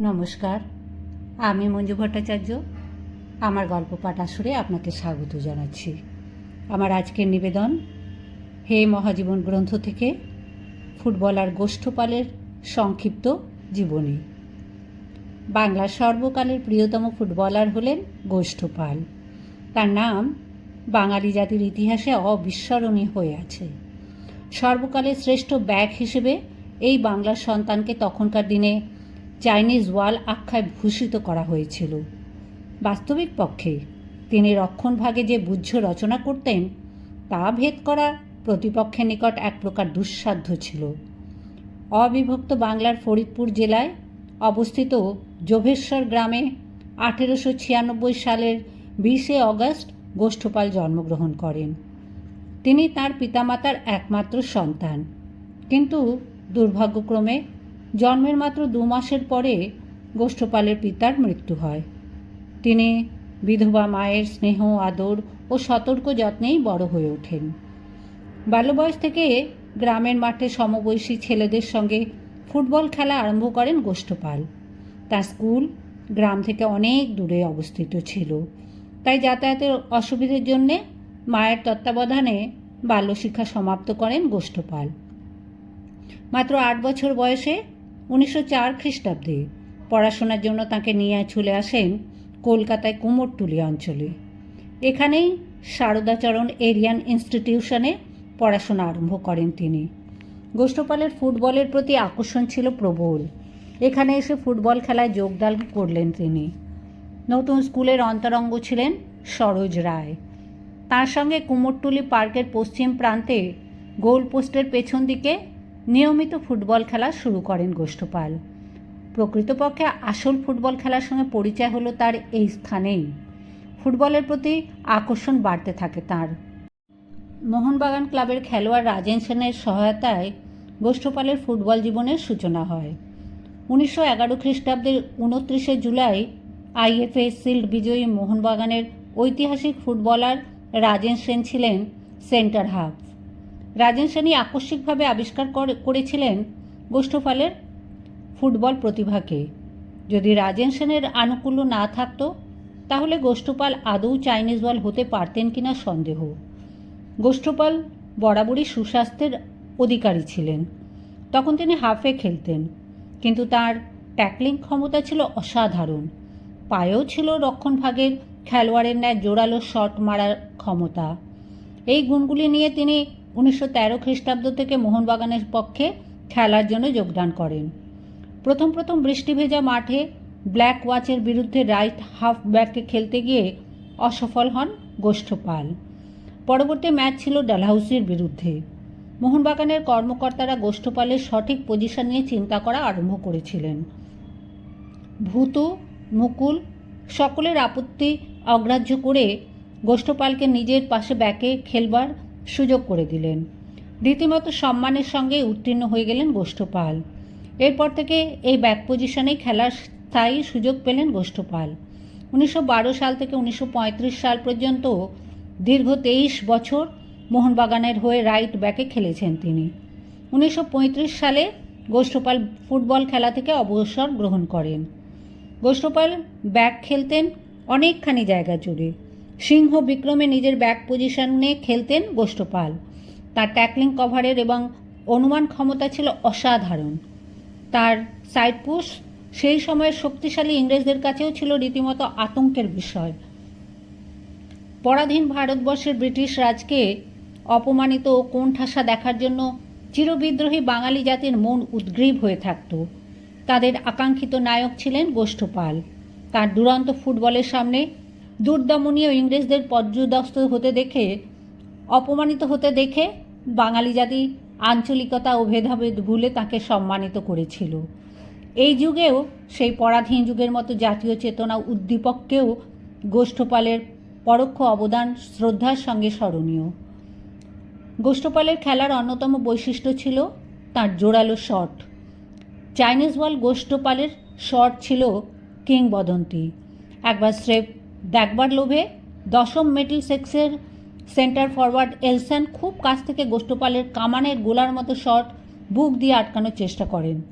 নমস্কার, আমি মঞ্জু ভট্টাচার্য। আমার গল্প পাঠ আসরে আপনাকে স্বাগত জানাচ্ছি। আমার আজকের নিবেদন, হে মহাজীবন গ্রন্থ থেকে ফুটবলার গোষ্ঠপালের সংক্ষিপ্ত জীবনী। বাংলার সর্বকালের প্রিয়তম ফুটবলার হলেন গোষ্ঠপাল। তার নাম বাঙালি জাতির ইতিহাসে অবিস্মরণীয় হয়ে আছে। সর্বকালের শ্রেষ্ঠ ব্যাগ হিসেবে এই বাংলার সন্তানকে তখনকার দিনে চাইনিজ ওয়াল আখ্যায় ভূষিত করা হয়েছিল। বাস্তবিক পক্ষে তিনি রক্ষণভাগে যে বুঝ্য রচনা করতেন, তা ভেদ করা প্রতিপক্ষের নিকট এক প্রকার দুঃসাধ্য ছিল। অবিভক্ত বাংলার ফরিদপুর জেলায় অবস্থিত জোভেশ্বর গ্রামে আঠেরোশো ছিয়ানব্বই সালের বিশে অগস্ট গোষ্ঠপাল জন্মগ্রহণ করেন। তিনি তার পিতামাতার একমাত্র সন্তান। কিন্তু দুর্ভাগ্যক্রমে জন্মের মাত্র দু মাসের পরে গোষ্ঠপালের পিতার মৃত্যু হয়। তিনি বিধবা মায়ের স্নেহ, আদর ও সতর্ক যত্নেই বড় হয়ে ওঠেন। বাল্যবয়স থেকে গ্রামের মাঠে সমবয়সী ছেলেদের সঙ্গে ফুটবল খেলা আরম্ভ করেন গোষ্ঠপাল। তার স্কুল গ্রাম থেকে অনেক দূরে অবস্থিত ছিল। তাই যাতায়াতের অসুবিধের জন্যে মায়ের তত্ত্বাবধানে বাল্যশিক্ষা সমাপ্ত করেন গোষ্ঠপাল। মাত্র আট বছর বয়সে উনিশশো চার খ্রিস্টাব্দে পড়াশোনার জন্য তাকে নিয়ে চলে আসেন কলকাতায় কুমোরটুলি অঞ্চলে। এখানেই শারদাচরণ এরিয়ান ইনস্টিটিউশনে পড়াশোনা আরম্ভ করেন তিনি। গোষ্ঠপালের ফুটবলের প্রতি আকর্ষণ ছিল প্রবল। এখানে এসে ফুটবল খেলায় যোগদান করলেন তিনি। নতুন স্কুলের অন্তরঙ্গ ছিলেন সরোজ রায়। তার সঙ্গে কুমোরটুলি পার্কের পশ্চিম প্রান্তে গোল পোস্টের পেছন দিকে নিয়মিত ফুটবল খেলা শুরু করেন গোষ্ঠপাল। প্রকৃতপক্ষে আসল ফুটবল খেলার সঙ্গে পরিচয় হলো তার এই স্থানেই। ফুটবলের প্রতি আকর্ষণ বাড়তে থাকে তার। মোহনবাগান ক্লাবের খেলোয়াড় রাজেন সেনের সহায়তায় গোষ্ঠপালের ফুটবল জীবনের সূচনা হয়। উনিশশো এগারো খ্রিস্টাব্দের উনত্রিশে জুলাই আইএফএ শিল্ড বিজয়ী মোহনবাগানের ঐতিহাসিক ফুটবলার রাজেন সেন ছিলেন সেন্টার হাফ। রাজেন সেনই আকস্মিকভাবে আবিষ্কার করে- করেছিলেন গোষ্ঠপালের ফুটবল প্রতিভাকে। যদি রাজেন সেনের আনুকূল্য না থাকত, তাহলে গোষ্ঠপাল আদৌ চাইনিজ বল হতে পারতেন কিনা সন্দেহ। গোষ্ঠপাল বরাবরই সুস্বাস্থ্যের অধিকারী ছিলেন। তখন তিনি হাফে খেলতেন, কিন্তু তার ট্যাকলিং ক্ষমতা ছিল অসাধারণ। পায়েও ছিল রক্ষণভাগের খেলোয়াড়ের ন্যায় জোরালো শট মারার ক্ষমতা। এই গুণগুলি নিয়ে তিনি উনিশশো তেরো খ্রিস্টাব্দ থেকে মোহনবাগানের পক্ষে খেলার জন্য যোগদান করেন। প্রথম প্রথম বৃষ্টি ভেজা মাঠে ব্ল্যাক ওয়াচের বিরুদ্ধে রাইট হাফ ব্যাকে খেলতে গিয়ে অসফল হন গোষ্ঠপাল পরবর্তী ম্যাচ ছিল ডালহাউসির বিরুদ্ধে। মোহনবাগানের কর্মকর্তারা গোষ্ঠপালের সঠিক পজিশন নিয়ে চিন্তা করা আরম্ভ করেছিলেন। ভূতু, মুকুল সকলের আপত্তি অগ্রাহ্য করে গোষ্ঠপালকে নিজের পাশে ব্যাকে খেলবার সুযোগ করে দিলেন। রীতিমতো সম্মানের সঙ্গে উত্তীর্ণ হয়ে গেলেন গোষ্ঠপাল। এরপর থেকে এই ব্যাক পজিশনেই খেলার স্থায়ী সুযোগ পেলেন গোষ্ঠপাল। উনিশশো বারো সাল থেকে উনিশশো পঁয়ত্রিশ সাল পর্যন্ত দীর্ঘ তেইশ বছর মোহনবাগানের হয়ে রাইট ব্যাকে খেলেছেন তিনি। উনিশশো পঁয়ত্রিশ সালে গোষ্ঠপাল ফুটবল খেলা থেকে অবসর গ্রহণ করেন। গোষ্ঠপাল ব্যাক খেলতেন অনেকখানি জায়গা জুড়ে। সিংহ বিক্রমে নিজের ব্যাক পজিশনে খেলতেন গোষ্ঠপাল। তার ট্যাকলিং কভারের এবং অনুমান ক্ষমতা ছিল অসাধারণ। তার সাইড পুশ সেই সময়ের শক্তিশালী ইংরেজদের কাছেও ছিল রীতিমতো আতঙ্কের বিষয়। পরাধীন ভারতবর্ষের ব্রিটিশ রাজকে অপমানিত ও কোণঠাসা দেখার জন্য চিরবিদ্রোহী বাঙালি জাতির মন উদ্গ্রীব হয়ে থাকত। তাদের আকাঙ্ক্ষিত নায়ক ছিলেন গোষ্ঠপাল। তার দুরন্ত ফুটবলের সামনে দুর্দমনীয় ইংরেজদের পর্যদস্ত হতে দেখে, অপমানিত হতে দেখে বাঙালি জাতি আঞ্চলিকতা ও ভেদাভেদ ভুলে তাকে সম্মানিত করেছিল। এই যুগেও, সেই পরাধীন যুগের মতো জাতীয় চেতনা উদ্দীপককেও গোষ্ঠপালের পরোক্ষ অবদান শ্রদ্ধার সঙ্গে স্মরণীয়। গোষ্ঠপালের খেলার অন্যতম বৈশিষ্ট্য ছিল তার জোরালো শট। চাইনিজ বল গোষ্ঠপালের শট ছিল কিংবদন্তি। একবার স্রেফ দেখবার লোভে দশম মেটেল সেক্সের সেন্টার ফরওয়ার্ড এলসেন খুব কাছ থেকে গোষ্ঠপালের কামানের গোলার মতো শট বুক দিয়ে আটকানোর চেষ্টা করেন।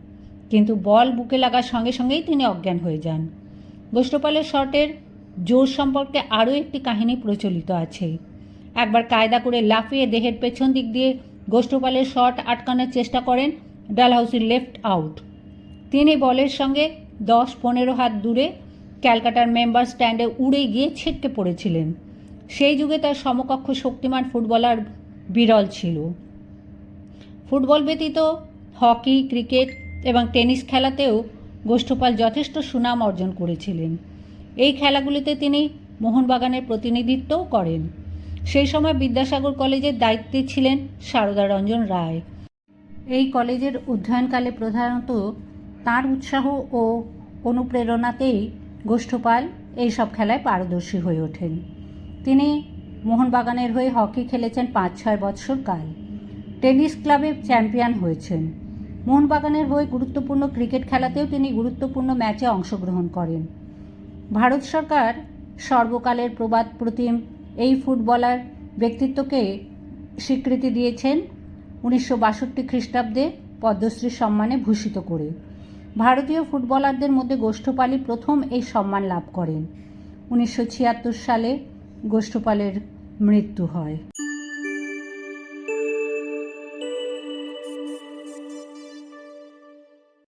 কিন্তু বল বুকে লাগার সঙ্গে সঙ্গেই তিনি অজ্ঞান হয়ে যান। গোষ্ঠপালের শটের জোর সম্পর্কে আরও একটি কাহিনী প্রচলিত আছে। একবার কায়দা করে লাফিয়ে দেহের পেছন দিক দিয়ে গোষ্ঠপালের শট আটকানোর চেষ্টা করেন ডালহাউসির লেফট আউট। তিনি বলের সঙ্গে দশ পনেরো হাত দূরে ক্যালকাটার মেম্বার স্ট্যান্ডে উড়ে গিয়ে ছিটকে পড়েছিলেন। সেই যুগে তার সমকক্ষ শক্তিমান ফুটবলার বিরল ছিল। ফুটবল ব্যতীত হকি, ক্রিকেট এবং টেনিস খেলাতেও গোষ্ঠপাল যথেষ্ট সুনাম অর্জন করেছিলেন। এই খেলাগুলিতে তিনি মোহনবাগানের প্রতিনিধিত্বও করেন। সেই সময় বিদ্যাসাগর কলেজের দায়িত্বে ছিলেন সারদা রঞ্জন রায়। এই কলেজের অধ্যয়নকালে প্রধানত তার উৎসাহ ও অনুপ্রেরণাতেই গোষ্ঠপাল এইসব খেলায় পারদর্শী হয়ে ওঠেন। তিনি মোহনবাগানের হয়ে হকি খেলেছেন পাঁচ ছয় বৎসর কাল। টেনিস ক্লাবে চ্যাম্পিয়ন হয়েছেন। মোহনবাগানের হয়ে গুরুত্বপূর্ণ ক্রিকেট খেলাতেও তিনি গুরুত্বপূর্ণ ম্যাচে অংশগ্রহণ করেন। ভারত সরকার সর্বকালের প্রবাদ প্রতিম এই ফুটবলার ব্যক্তিত্বকে স্বীকৃতি দিয়েছেন উনিশশো বাষট্টি খ্রিস্টাব্দে পদ্মশ্রী সম্মানে ভূষিত করে। ভারতীয় ফুটবলারদের মধ্যে গোষ্ঠপালি প্রথম এই সম্মান লাভ করেন। উনিশশো ছিয়াত্তর সালে গোষ্ঠপালের মৃত্যু হয়।